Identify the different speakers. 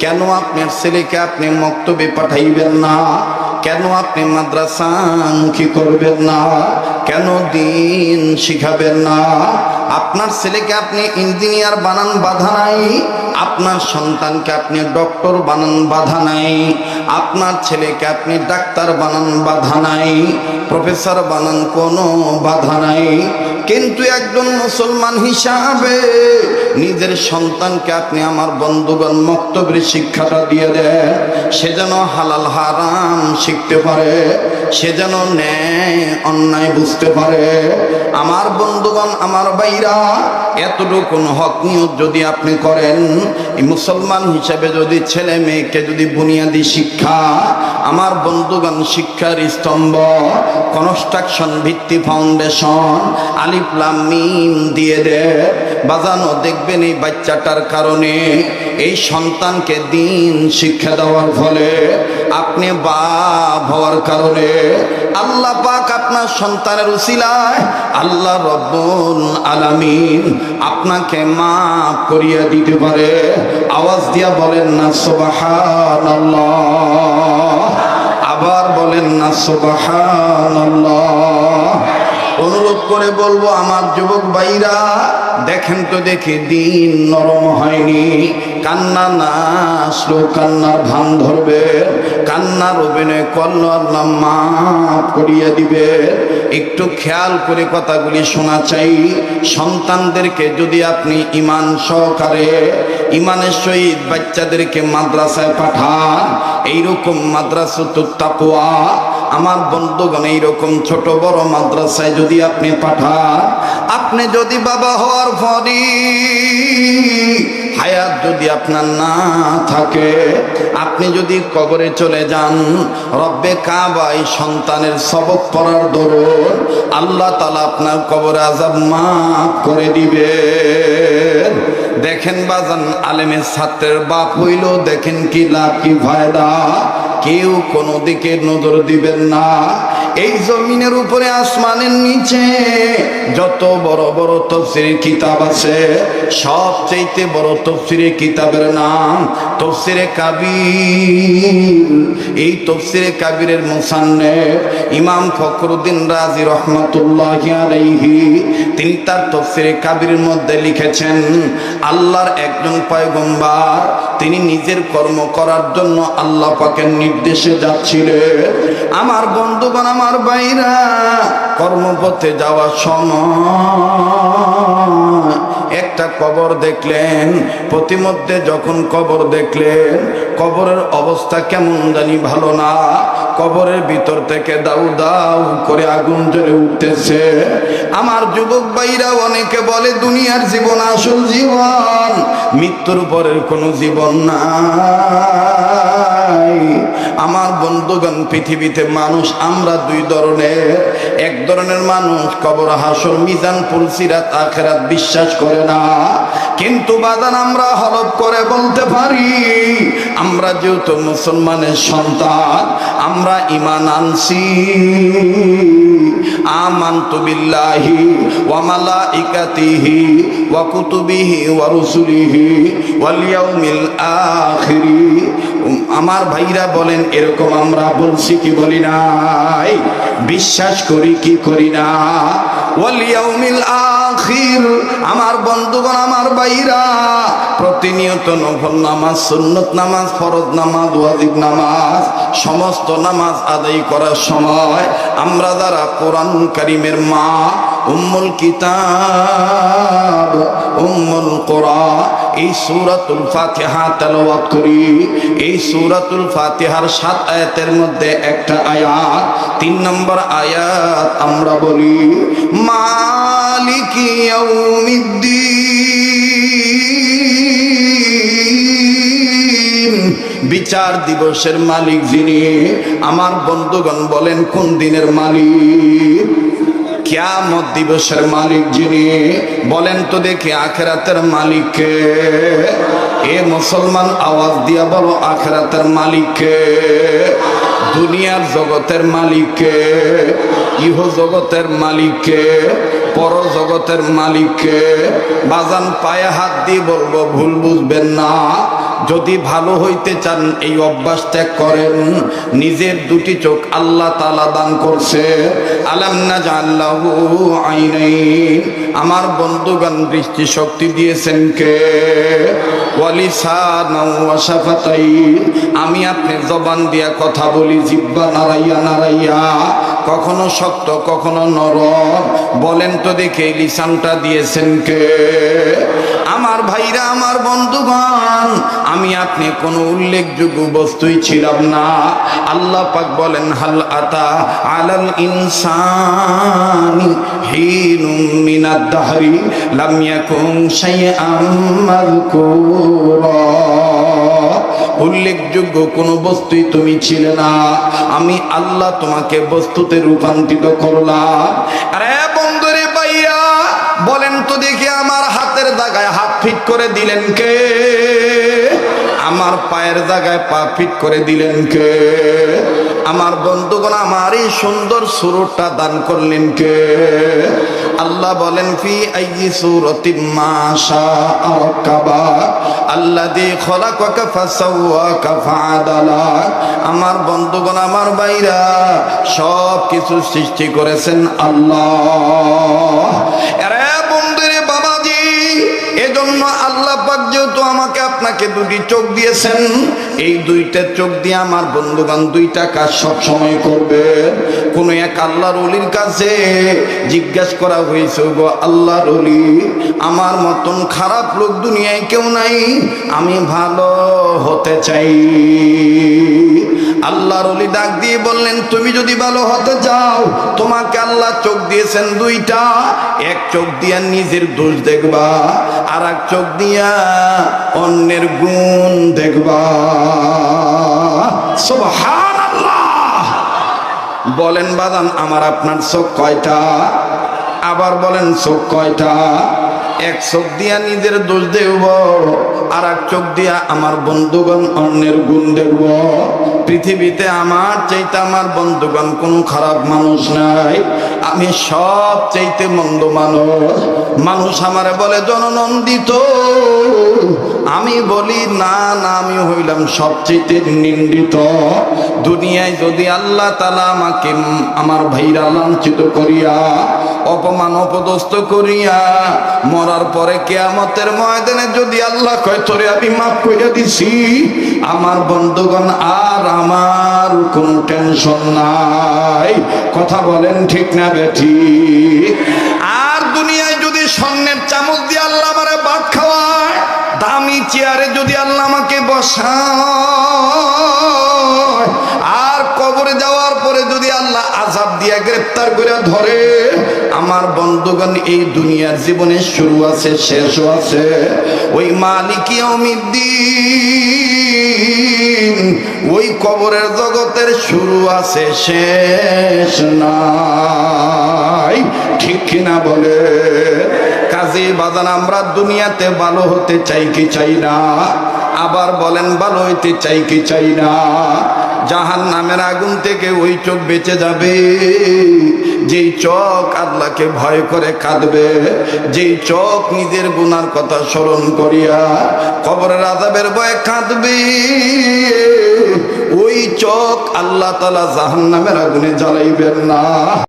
Speaker 1: কেন আপনার ছেলেকে আপনি মক্তবে পাঠাইবেন না? কেন আপনি মাদ্রাসা মুখী করবেন না? কেন দিন শিখাবেন না? আপনার ছেলেকে আপনি ইঞ্জিনিয়ার বানান, বাধা নাই। আপনার সন্তানকে আপনি ডক্টর বানান, বাধা নাই। আপনার ছেলেকে আপনি ডাক্তার বানান, বাধা নাই। প্রফেসর বানান কোনো বাধা নাই। কিন্তু একজন মুসলমান হিসাবে নিজের সন্তানকে আপনি আমার বন্ধুগণ মক্তবের শিক্ষাটা দিয়ে দেন। সে যেন হালাল হারাম শিখতে পারে। সে যেন ন্যায় অন্যায় বুঝতে পারে। আমার বন্ধুগণ, আমার বাইরা এতটুকু হক নিয়োগ যদি আপনি করেন মুসলমান হিসাবে যদি ছেলে মেয়েকে যদি বুনিয়াদী শিক্ষা, আমার বন্ধুগণ, শিক্ষার স্তম্ভ কনস্ট্রাকশন ভিত্তি ফাউন্ডেশন আলিফলাম মিম দিয়ে দে। বাজানো দেখবেন এই বাচ্চাটার কারণে এই সন্তানকে দিন শিক্ষা দেওয়ার ফলে আপনি বাপ হওয়ার কারণে আল্লাহ পাক আপনার সন্তানের উসিলায় আল্লাহ রব্বুল আলামিন আপনাকে মাফ করিয়া দিতে পারে। আওয়াজ দিয়া বলেন না, সুবহানাল্লাহ। আবার বলেন না, সুবহানাল্লাহ। অনুরোধ করে বলব, আমার যুবক ভাইরা, দেখেন তো দেখে দিন নরম হয়নি। কান্না না আসলো, কান্নার ভান ধরবে। কান্নার অভিনয় করল আল্লাহ মাফ করিয়া দিবে। একটু খেয়াল করে কথাগুলি শোনা চাই। সন্তানদেরকে যদি আপনি ইমান সহকারে, ইমানের সহিত বাচ্চাদেরকে মাদ্রাসায় পাঠান, এইরকম মাদ্রাসা তো তাপোয়া আমার বন্ধুগণ, এইরকম ছোট বড় মাদ্রাসায় যদি আপনি পাঠান, আপনি যদি বাবা হওয়ার পরই হায়াত যদি আপনার না থাকে, আপনি যদি কবরে চলে যান, রব্বে কাবাই সন্তানের সবক পড়ার দরুন, আল্লাহ তালা আপনার কবরে আজাব মাফ করে দিবে। দেখেন বাজান, আলেমের ছাত্রের বাপ হইল দেখেন কি লাভ, কি ফায়দা। কেউ কোনো দিকে নজর দিবেন না। এই জমিনের উপরে, আসমানের নিচে যত বড় বড় তফসিরের কিতাব আছে সবচেয়ে বড় তফসিরের কিতাবের নাম তফসিরে কাবির। এই তফসিরে কাবিরের মুসান্নে ইমাম ফখরুদ্দিন রাজি রহমতুল্লাহ আলাইহি, তিনি তার তফসিরে কাবিরের মধ্যে লিখেছেন, আল্লাহর একজন পয়গম্বার তিনি নিজের কর্ম করার জন্য আল্লাহ পাকের নির্দেশে যাচ্ছিলেন। আমার বন্ধুগণ, আমার বাইরা কর্মপথে যাওয়ার সময় একটা কবর দেখলেন। প্রতিমধ্যে যখন কবর দেখলেন, কবরের অবস্থা কেমন জানি ভালো না। কবরের ভিতর থেকে দাউ দাউ করে আগুন জ্বরে উঠতেছে। আমার যুবক ভাইরা অনেকে বলে, দুনিয়ার জীবন আসল জীবন, মৃত্যুর পরের কোনো জীবন নাই। আমার বন্ধুগণ, পৃথিবীতে মানুষ, আমরা দুই ধরনের। এক ধরনের মানুষ কবর, হাসর, মিজান, পুলসিরাত, আখেরাত বিশ্বাস করে না। কিন্তু বাদান আমরা হলপ করে বলতে পারি, আমরা যেহেতু মুসলমানের সন্তান, আমরা ইমান আনছি। আখিরি। আমার ভাইরা বলেন, এরকম আমরা বলছি কি বলি নাই? বিশ্বাস করি কি করি না? আমার বন্ধুগণ, আমার ভাইরা, প্রতিনিয়ত নফল নামাজ, সুন্নত নামাজ, ফরজ নামাজ, ওয়াজিব নামাজ, সমস্ত নামাজ আদায় করার সময় আমরা যারা কোরআন কারিমের মা, উম্মুল কিতাব, উম্মুল কোরআন এই সূরাতুল ফাতিহা তেলাওয়াত করি। এই সূরাতুল ফাতিহার সাত আয়াতের মধ্যে একটা আয়াত, তিন নম্বর আয়াত আমরা বলি, মালিকি ইয়াউমিদ্দিন। বিচার দিবসের মালিক যিনি, আমার বন্ধুগণ বলেন কোন দিনের মালিক? কিয়ামত দিবসের মালিক যিনি, বলেন তো দেখি আখেরাতের মালিককে। এ মুসলমান আওয়াজ দিয়া বলো, আখেরাতের মালিককে। দুনিয়ার জগতের মালিককে, ইহ জগতের মালিককে, পর জগতের মালিককে। বাজান পায়ে হাত দিয়ে বলব ভুল বুঝবেন না। যদি ভালো হইতে চান, এই অভ্যাস ত্যাগ করেন। নিজের দুটি চোখ আল্লাহ তালা দান করছে। আলাম না জাল্লাহু আইনাইন। আমার বন্ধুগান দৃষ্টি শক্তি দিয়েছেন কে? আমি আপনি জবান দিয়া কথা বলি, জিব্বা নারাইয়া নারাইয়া কখনো শক্ত, কখনো নরম। বলেন তো দেখে লিসানটা দিয়েছেন কে? আমার ভাইরা, আমার বন্ধুগণ, আমি আপনি কোনো উল্লেখযোগ্য বস্তুই ছিলাম না। আল্লাহ পাক বলেন, হাল আতা আলাল ইনসানি হিনুম মিনাদ দাহরি, লাম ইয়াকুন শাইআম মাযকুরা। উল্লেখযোগ্য কোনো বস্তুই তুমি ছিলে না। আমি আল্লাহ তোমাকে বস্তুতে রূপান্তরিত করলা। আরে বন্ধুরে পাইয়া বলেন তো দেখি আমার হাতের জায়গায় হাত ফিট করে দিলেন কে? আমার পায়ের জায়গায় পা ফিট করে দিলেন কে? আমার বন্ধুগণ, আমার এই সুন্দর সুরটা দান করলেন কে? আল্লাহ বলেন, ফি আইয়ি সুরতিন মাশা আরকাবা আল্লাযী খলাকাকা ফাসাওয়াকা ফাআদালা। আমার বন্ধুগণ, আমার ভাইরা সব কিছু সৃষ্টি করেছেন আল্লাহ। আপনাকে দুটি চোখ দিয়েছেন। এই দুইটা চোখ দিয়ে আমার বন্ধুগণ দুইটা কাজ সব সময় করবে। কোন এক আল্লাহর অলির কাছে জিজ্ঞাসা করা হয়েছে গো আল্লাহর অলি আমার মতন খারাপ লোক দুনিয়ায় কেউ নাই? আমি ভালো হতে চাই। আল্লাহর অলি ডাক দিয়ে বললেন, তুমি যদি ভালো হতে চাও, তোমাকে আল্লাহ চোখ দিয়েছেন দুইটা। এক চোখ দিয়ে নিজের দোষ দেখবা আর এক চোখ দিয়া অন্যের গুণ দেখবা। বলেন, বাদান, আমার আপনার চোখ কয়টা? আবার বলেন, চোখ কয়টা? এক চোখ দিয়া নিজের দোষ দেখব আর এক চোখ দিয়া আমার বন্ধুগণ অন্যের গুণ দেখব। পৃথিবীতে আমার চাইতে আমার বন্ধুগণ কোনো খারাপ মানুষ নাই। আমি সব চাইতে মন্দ মানুষ। মানুষ আমারে বলে, জননন্দিত। আমি বলি, না না, আমি হইলাম সবচেয়ে নিন্দিত। দুনিয়ায় যদি আল্লাহ তালা আমাকে, আমার ভাইরা লাঞ্ছিত করিয়া অপমান অপদস্থ করিয়া মরার পরে কেয়ামতের ময়দানে যদি আল্লাহ কয়, তোরে আমি মাফ করে দিছি, আমার বন্ধুগণ আর আমার কোনো টেনশন নাই। কথা বলেন ঠিক না বেঠি? আর দুনিয়ায় যদি স্বর্ণের চামচ দিয়ে আল্লাহ আমারে ভাত খাওয়ায়, দামি চেয়ারে যদি আল্লাহ আমাকে বসায় আর কবরে যাওয়ার পরে যদি আল্লাহ আজাব দিয়া গ্রেপ্তার করে ধরে। আমার বন্ধুগণ, এই দুনিয়ার জীবনে শুরু আছে, শেষও আছে। ওই মালিকি অমিদ্দিন ওই কবরের জগতের শুরু আছে, শেষ নাই। ঠিক কিনা বলে? কাজে বাজান, আমরা দুনিয়াতে ভালো হতে চাই কি চাই না? আবার বলেন, ভালো হইতে চাই কি চাই না? জাহান নামের আগুন থেকে ওই চোখ বেঁচে যাবে। যেই চোখ আল্লাহকে ভয় করে কাঁদবে, যেই চোখ নিজের গুনার কথা স্মরণ করিয়া কবরের আজাবের ভয়ে কাঁদবে, ওই চোখ আল্লাহ তালা জাহান নামের আগুনে জ্বালাইবেন না।